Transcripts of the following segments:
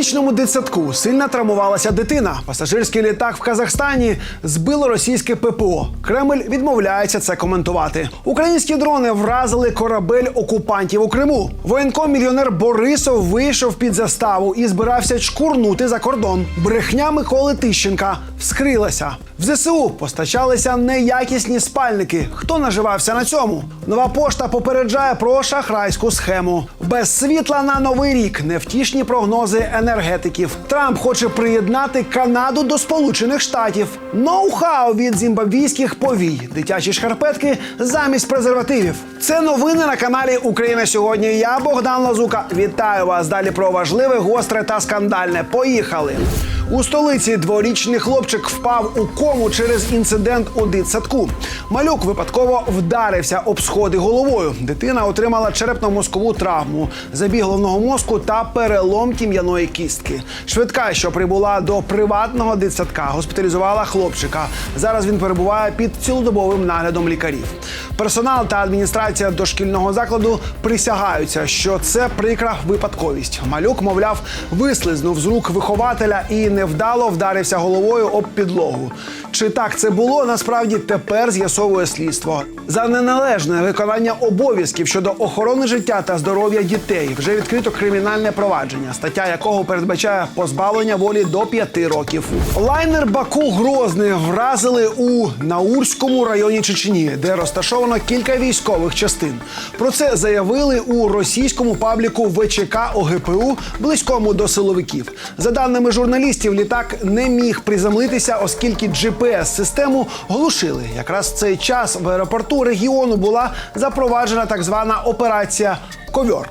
столичному дитсадку сильно травмувалася дитина. Пасажирський літак в Казахстані збило російське ППО. Кремль відмовляється це коментувати. Українські дрони вразили корабель окупантів у Криму. Воєнком мільйонер Борисов вийшов під заставу і збирався чкурнути за кордон. Брехня Миколи Тищенка вскрилася. В ЗСУ постачалися неякісні спальники. Хто наживався на цьому? Нова пошта попереджає про шахрайську схему. Без світла на новий рік невтішні прогнози енергетиків. Трамп хоче приєднати Канаду до Сполучених Штатів. Ноу-хау від зімбабвійських повій. Дитячі шкарпетки замість презервативів. Це новини на каналі Україна сьогодні. Я Богдан Лазука. Вітаю вас. Далі про важливе, гостре та скандальне. Поїхали. У столиці дворічний хлопчик впав у кому через інцидент у дитсадку. Малюк випадково вдарився об сходи головою. Дитина отримала черепно-мозкову травму, забіг головного мозку та перелом тім'яної кістки. Швидка, що прибула до приватного дитсадка, госпіталізувала хлопчика. Зараз він перебуває під цілодобовим наглядом лікарів. Персонал та адміністрація дошкільного закладу присягаються, що це прикра випадковість. Малюк, мовляв, вислизнув з рук вихователя і невдало вдарився головою об підлогу. Чи так це було, насправді тепер з'ясовує слідство. За неналежне виконання обов'язків щодо охорони життя та здоров'я дітей вже відкрито кримінальне провадження, стаття якого передбачає позбавлення волі до п'яти років. Лайнер Баку Грозний вразили у Наурському районі Чечні, де розташовано кілька військових частин. Про це заявили у російському пабліку ВЧК ОГПУ, близькому до силовиків. За даними журналістів, літак не міг приземлитися, оскільки GPS-систему глушили. Якраз в цей час в аеропорту регіону була запроваджена так звана операція. Ковьор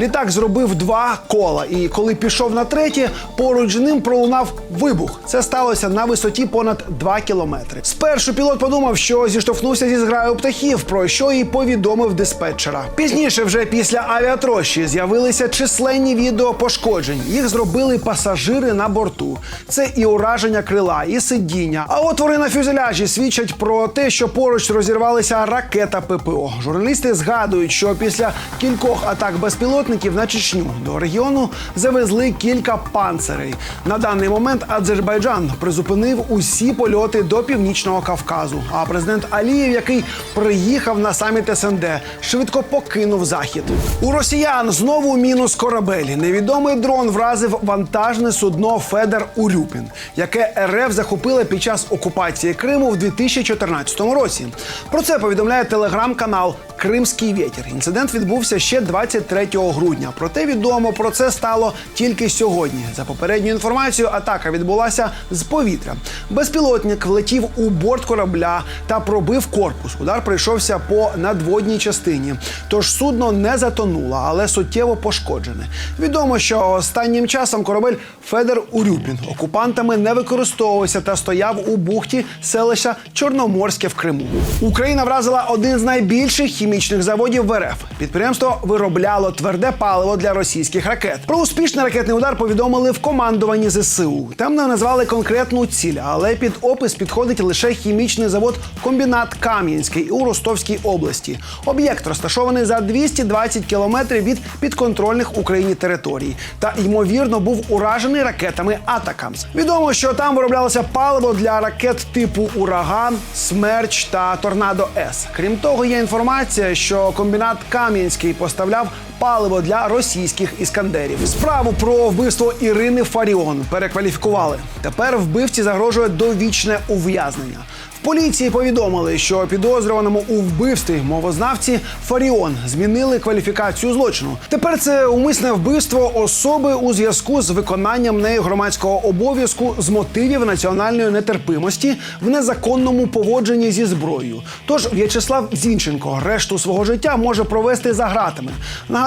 літак зробив два кола, і коли пішов на третє, поруч з ним пролунав вибух. Це сталося на висоті понад 2 кілометри. Спершу пілот подумав, що зіштовхнувся зі зграю птахів, про що і повідомив диспетчера. Пізніше, вже після авіатрощі, з'явилися численні відео пошкоджень. Їх зробили пасажири на борту. Це і ураження крила, і сидіння. А отвори на фюзеляжі свідчать про те, що поруч розірвалася ракета ППО. Журналісти згадують, що після кількох атак безпілотників на Чечню до регіону завезли кілька панцирей. На даний момент Азербайджан призупинив усі польоти до північного Кавказу. А президент Алієв, який приїхав на саміт СНД, швидко покинув захід. У росіян знову мінус корабель. Невідомий дрон вразив вантажне судно Федер Урюпін, яке РФ захопила під час окупації Криму в 2014 році. Про це повідомляє телеграм-канал Кримський вітер. Інцидент відбувся ще 23 грудня. Проте відомо про це стало тільки сьогодні. За попередньою інформацією, атака відбулася з повітря. Безпілотник влетів у борт корабля та пробив корпус. Удар прийшовся по надводній частині. Тож судно не затонуло, але суттєво пошкоджене. Відомо, що останнім часом корабель Федер Урюпін окупантами не використовувався та стояв у бухті селища Чорноморське в Криму. Україна вразила один з найбільших хімічних заводів в РФ. Підприємство виробляло тверде паливо для російських ракет. Про успішний ракетний удар повідомили в командуванні ЗСУ. Там не назвали конкретну ціль, але під опис підходить лише хімічний завод комбінат Кам'янський у Ростовській області. Об'єкт розташований за 220 кілометрів від підконтрольних Україні територій та ймовірно був уражений ракетами Атакамс. Відомо, що там вироблялося паливо для ракет типу Ураган, Смерч та Торнадо С. Крім того, є інформація, що комбінат Кам'янський поставляв паливо для російських іскандерів. Справу про вбивство Ірини Фаріон перекваліфікували. Тепер вбивці загрожує довічне ув'язнення. В поліції повідомили, що підозрюваному у вбивстві мовознавці Фаріон змінили кваліфікацію злочину. Тепер це умисне вбивство особи у зв'язку з виконанням нею громадського обов'язку з мотивів національної нетерпимості в незаконному поводженні зі зброєю. Тож В'ячеслав Зінченко решту свого життя може провести за ґратами.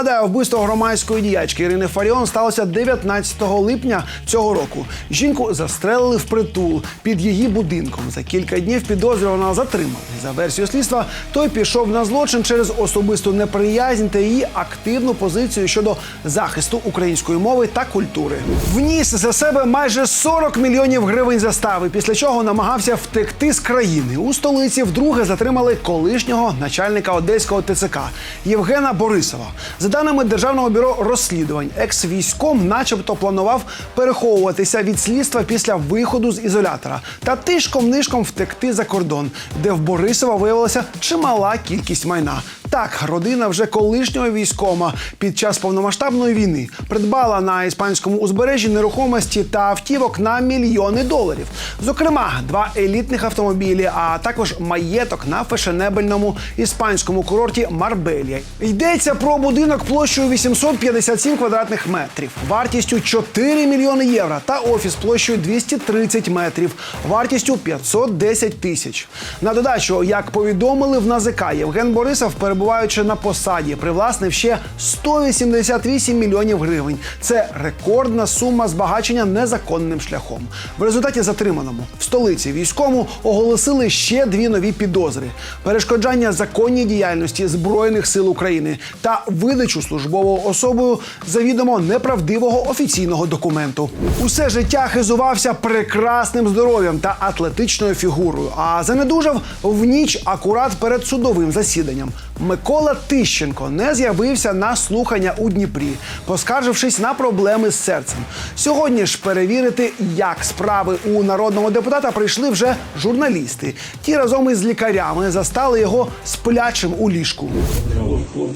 Нагадаю, вбивство громадської діячки Ірини Фаріон сталося 19 липня цього року. Жінку застрелили впритул під її будинком. За кілька днів підозрюваного затримали. За версією слідства, той пішов на злочин через особисту неприязнь та її активну позицію щодо захисту української мови та культури. Вніс за себе майже 40 мільйонів гривень застави, після чого намагався втекти з країни. У столиці вдруге затримали колишнього начальника одеського ТЦК Євгена Борисова. За даними державного бюро розслідувань, екс-військом, начебто, планував переховуватися від слідства після виходу з ізолятора та тишком нишком втекти за кордон, де в Борисова виявилася чимала кількість майна. Так, родина вже колишнього військома під час повномасштабної війни придбала на іспанському узбережжі нерухомості та автівок на мільйони доларів. Зокрема, два елітних автомобілі, а також маєток на фешенебельному іспанському курорті Марбелія. Йдеться про будинок площею 857 квадратних метрів, вартістю 4 мільйони євро та офіс площею 230 метрів, вартістю 510 тисяч. На додачу, як повідомили в НАЗК, Євген Борисов, перебуваючи на посаді, привласнив ще 188 мільйонів гривень. Це рекордна сума збагачення незаконним шляхом. В результаті затриманому в столиці війському оголосили ще дві нові підозри: перешкоджання законній діяльності збройних сил України та видачу службовою особою завідомо неправдивого офіційного документу. Усе життя хизувався прекрасним здоров'ям та атлетичною фігурою. А занедужав в ніч акурат перед судовим засіданням. Микола Тищенко не з'явився на слухання у Дніпрі, поскаржившись на проблеми з серцем. Сьогодні ж перевірити, як справи у народного депутата прийшли вже журналісти. Ті разом із лікарями застали його сплячим у ліжку.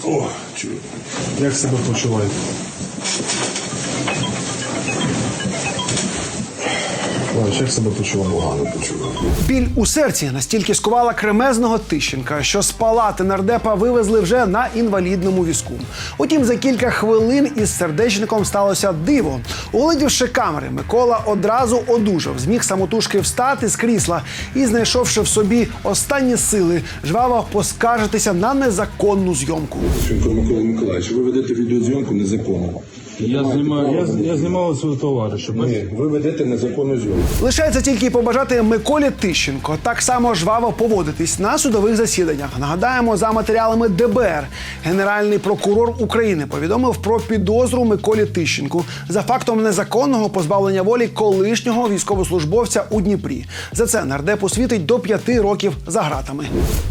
О. Як себе почуваєте? Ой, себе почував? Погано почував. Біль у серці настільки скувала кремезного Тищенка, що з палати нардепа вивезли вже на інвалідному візку. Утім, за кілька хвилин із сердечником сталося диво. Угледівши камери, Микола одразу одужав, зміг самотужки встати з крісла і, знайшовши в собі останні сили, жваво поскаржитися на незаконну зйомку. Микола Миколаївич, ви ведете відеозйомку незаконно. Я знімаю, я, я знімав свого товариша. Ні, ви ведете незаконну зйомку. Лишається тільки побажати Миколі Тищенко так само жваво поводитись на судових засіданнях. Нагадаємо, за матеріалами ДБР генеральний прокурор України повідомив про підозру Миколі Тищенку за фактом незаконного позбавлення волі колишнього військовослужбовця у Дніпрі. За це нардепу світить до п'яти років за гратами.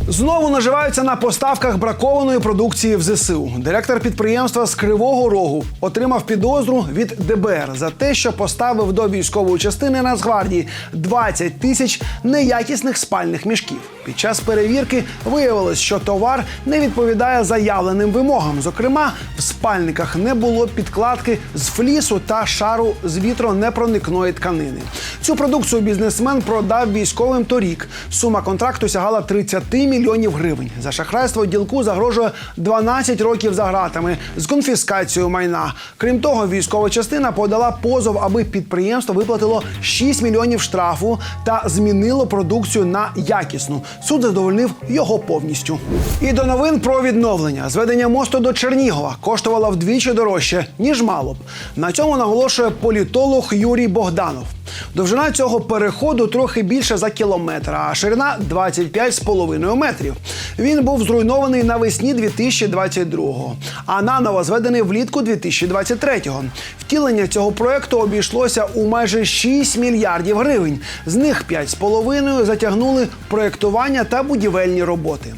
Знову наживаються на поставках бракованої продукції в ЗСУ. Директор підприємства з Кривого Рогу отримав підозру від ДБР за те, що поставив до військової частини Нацгвардії 20 тисяч неякісних спальних мішків. Під час перевірки виявилось, що товар не відповідає заявленим вимогам. Зокрема, в спальниках не було підкладки з флісу та шару з вітронепроникної тканини. Цю продукцію бізнесмен продав військовим торік. Сума контракту сягала 30 мільйонів гривень. За шахрайство ділку загрожує 12 років за гратами з конфіскацією майна. Крім того, військова частина подала позов, аби підприємство виплатило 6 мільйонів штрафу та змінило продукцію на якісну. Суд задовольнив його повністю. І до новин про відновлення. Зведення мосту до Чернігова коштувало вдвічі дорожче, ніж мало б. На цьому наголошує політолог Юрій Богданов. Довжина цього переходу трохи більше за кілометр, а ширина 25,5 метрів. Він був зруйнований навесні 2022-го, а наново зведений влітку 2023-го. Втілення цього проекту обійшлося у майже 6 мільярдів гривень. З них 5,5 затягнули проектування та будівельні роботи.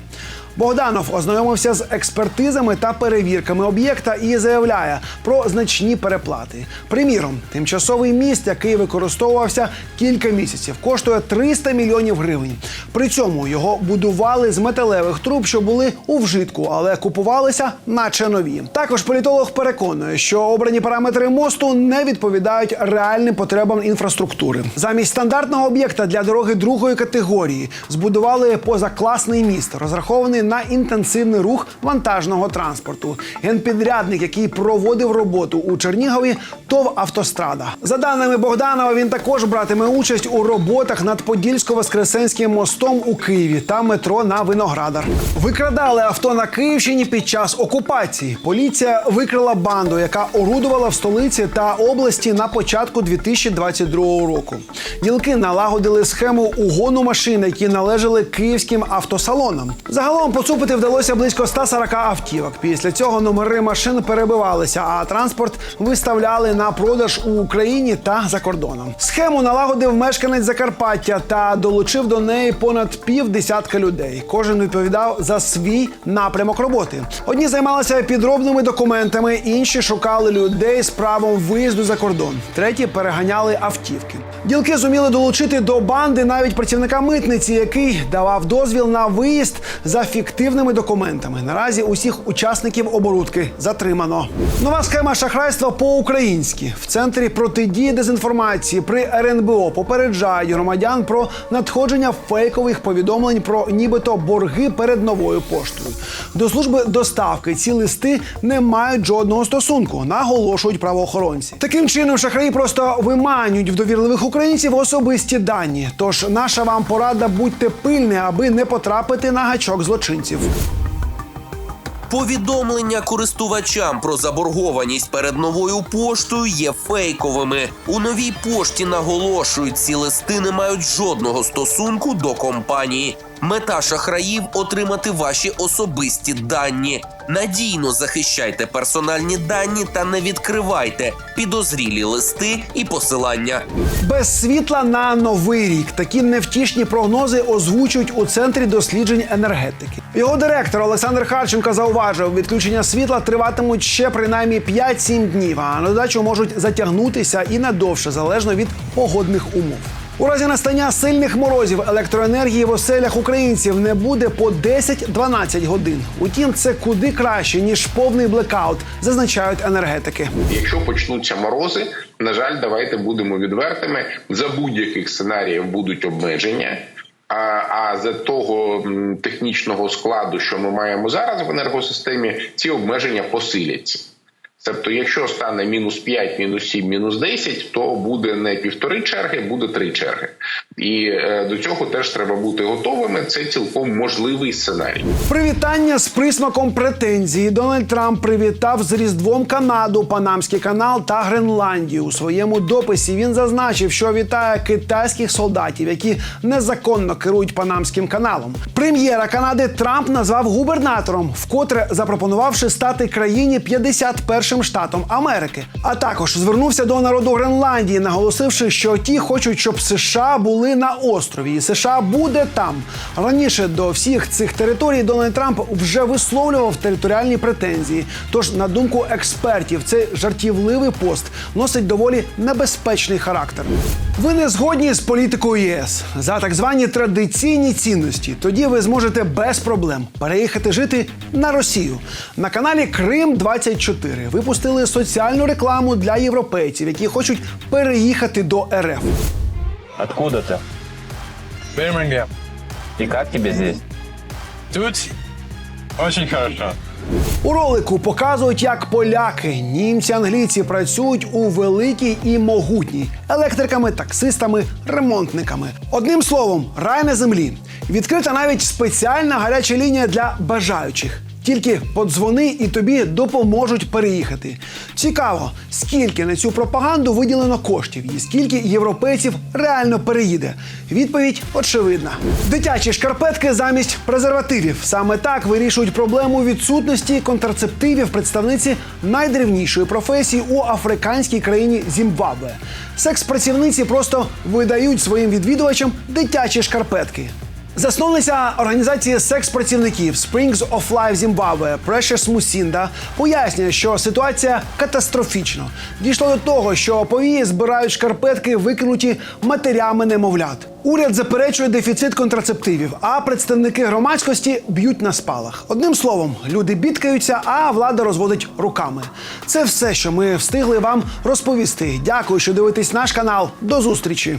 Богданов ознайомився з експертизами та перевірками об'єкта і заявляє про значні переплати. Приміром, тимчасовий міст, який використовувався кілька місяців, коштує 300 мільйонів гривень. При цьому його будували з металевих труб, що були у вжитку, але купувалися, наче нові. Також політолог переконує, що обрані параметри мосту не відповідають реальним потребам інфраструктури. Замість стандартного об'єкта для дороги другої категорії збудували позакласний міст, розрахований на інтенсивний рух вантажного транспорту. Генпідрядник, який проводив роботу у Чернігові, ТОВ Автострада. За даними Богданова, він також братиме участь у роботах над Подільсько-Воскресенським мостом у Києві та метро на Виноградар. Викрадали авто на Київщині під час окупації. Поліція викрила банду, яка орудувала в столиці та області на початку 2022 року. Ділки налагодили схему угону машин, які належали київським автосалонам. Загалом поцупити вдалося близько 140 автівок. Після цього номери машин перебивалися, а транспорт виставляли на продаж у Україні та за кордоном. Схему налагодив мешканець Закарпаття та долучив до неї понад пів десятка людей. Кожен відповідав за свій напрямок роботи. Одні займалися підробними документами, інші шукали людей з правом виїзду за кордон. Треті переганяли автівки. Ділки зуміли долучити до банди навіть працівника митниці, який давав дозвіл на виїзд за фіктивними документами. Наразі усіх учасників оборудки затримано. Нова схема шахрайства по-українськи в центрі протидії дезінформації при РНБО попереджають громадян про надходження фейкових повідомлень про нібито борги перед новою поштою. До служби доставки ці листи не мають жодного стосунку, наголошують правоохоронці. Таким чином, шахраї просто виманюють в довірливих українців особисті дані. Тож наша вам порада будьте пильні, аби не потрапити на гачок злочинців. Повідомлення користувачам про заборгованість перед новою поштою є фейковими. У новій пошті наголошують, ці листи не мають жодного стосунку до компанії. Мета шахраїв отримати ваші особисті дані. Надійно захищайте персональні дані та не відкривайте підозрілі листи і посилання. Без світла на новий рік такі невтішні прогнози озвучують у центрі досліджень енергетики. Його директор Олександр Харченко зауважив, відключення світла триватимуть ще принаймні 5-7 днів, а на додачу можуть затягнутися і надовше, залежно від погодних умов. У разі настання сильних морозів електроенергії в оселях українців не буде по 10-12 годин. Утім, це куди краще ніж повний блекаут, зазначають енергетики. Якщо почнуться морози, на жаль, давайте будемо відвертими. За будь-яких сценаріїв будуть обмеження. А, а за того технічного складу, що ми маємо зараз в енергосистемі, ці обмеження посиляться. Тобто, якщо стане мінус 5, мінус 7, мінус 10, то буде не півтори черги, буде три черги. І е, до цього теж треба бути готовими. Це цілком можливий сценарій. Привітання з присмаком претензії. Дональд Трамп привітав з Різдвом Канаду, Панамський канал та Гренландію. У своєму дописі він зазначив, що вітає китайських солдатів, які незаконно керують Панамським каналом. Прем'єра Канади Трамп назвав губернатором, вкотре запропонувавши стати країні 51-м штатом Америки. А також звернувся до народу Гренландії, наголосивши, що ті хочуть, щоб США були на острові, і США буде там. Раніше до всіх цих територій Дональд Трамп вже висловлював територіальні претензії. Тож, на думку експертів, цей жартівливий пост носить доволі небезпечний характер. Ви не згодні з політикою ЄС за так звані традиційні цінності. Тоді ви зможете без проблем переїхати жити на Росію. На каналі Крим 24 випустили соціальну рекламу для європейців, які хочуть переїхати до РФ. Откуда ты? Бирмингем. И как тебе здесь? Тут очень хорошо. У ролику показують, як поляки, німці, англійці працюють у великій і могутній електриками, таксистами, ремонтниками. Одним словом, рай на землі. Відкрита навіть спеціальна гаряча лінія для бажаючих. Тільки подзвони і тобі допоможуть переїхати. Цікаво, скільки на цю пропаганду виділено коштів і скільки європейців реально переїде. Відповідь очевидна: дитячі шкарпетки замість презервативів. Саме так вирішують проблему відсутності контрацептивів представниці найдревнішої професії у африканській країні Зімбабве. Секс-працівниці просто видають своїм відвідувачам дитячі шкарпетки. Засновниця організації секс-працівників Springs of Life Zimbabwe Precious Musinda пояснює, що ситуація катастрофічна. Дійшло до того, що повії збирають шкарпетки, викинуті матерями немовлят. Уряд заперечує дефіцит контрацептивів, а представники громадськості б'ють на спалах. Одним словом, люди бідкаються, а влада розводить руками. Це все, що ми встигли вам розповісти. Дякую, що дивитесь наш канал. До зустрічі.